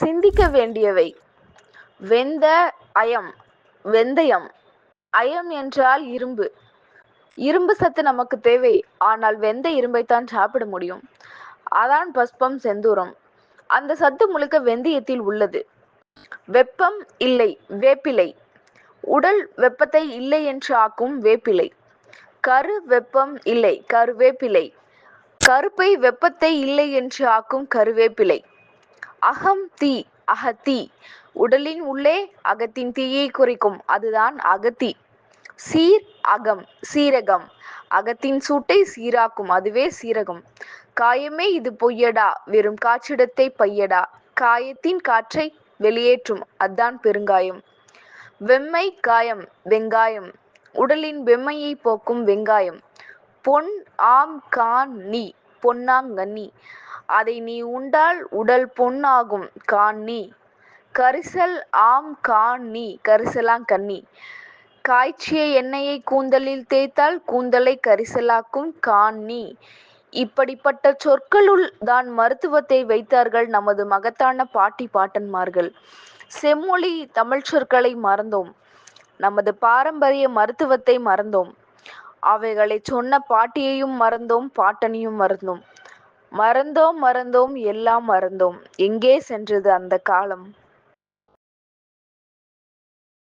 சிந்திக்க வேண்டியவை. வெந்த அயம் வெந்தயம். அயம் என்றால் இரும்பு. இரும்பு சத்து நமக்கு தேவை ஆனால் வெந்த இரும்பைத்தான் சாப்பிட முடியும். அதான் பஸ்பம் செந்தூரம். அந்த சத்து முழுக்க வெந்தயத்தில் உள்ளது. வெப்பம் இல்லை வேப்பிலை. உடல் வெப்பத்தை இல்லை என்று ஆக்கும் வேப்பிலை. கரு வெப்பம் இல்லை கருவேப்பிலை. கருப்பை வெப்பத்தை இல்லை என்று ஆக்கும் கருவேப்பிலை. அகம் தீ அகத்தி. உடலின் உள்ளே அகத்தின் தீயை குறிக்கும் அதுதான் அகத்தி. சீர் அகம் சீரகம். அகத்தின் சூட்டை சீராக்கும் அதுவே சீரகம். காயமே இது பொய்யடா வெறும் காற்றிடத்தை பையடா. காயத்தின் காற்றை வெளியேற்றும் அதான் பெருங்காயம். வெம்மை காயம் வெங்காயம். உடலின் வெம்மையை போக்கும் வெங்காயம். பொன் ஆம் கான் நீ. பொன்னாங்கண்ணி. அதை நீ உண்டால் உடல் பொன்னாகும் கான் நீ கரிசல் ஆம் கான் நீ கரிசலாங்கண்ணி காய்ச்சிய எண்ணெயை கூந்தலில் தேய்த்தால் கூந்தலை கரிசலாக்கும் கான் நீ இப்படிப்பட்ட சொற்களுள் தான் மருத்துவத்தை வைத்தார்கள் நமது மகத்தான பாட்டி பாட்டன்மார்கள். செம்மொழி தமிழ் சொற்களை மறந்தோம். நமது பாரம்பரிய மருத்துவத்தை மறந்தோம். அவைகளை சொன்ன பாட்டியையும் மறந்தோம் பாட்டனையும் மறந்தோம். மறந்தோம் மறந்தோம் எல்லாம் மறந்தோம். எங்கே சென்றது அந்த காலம்?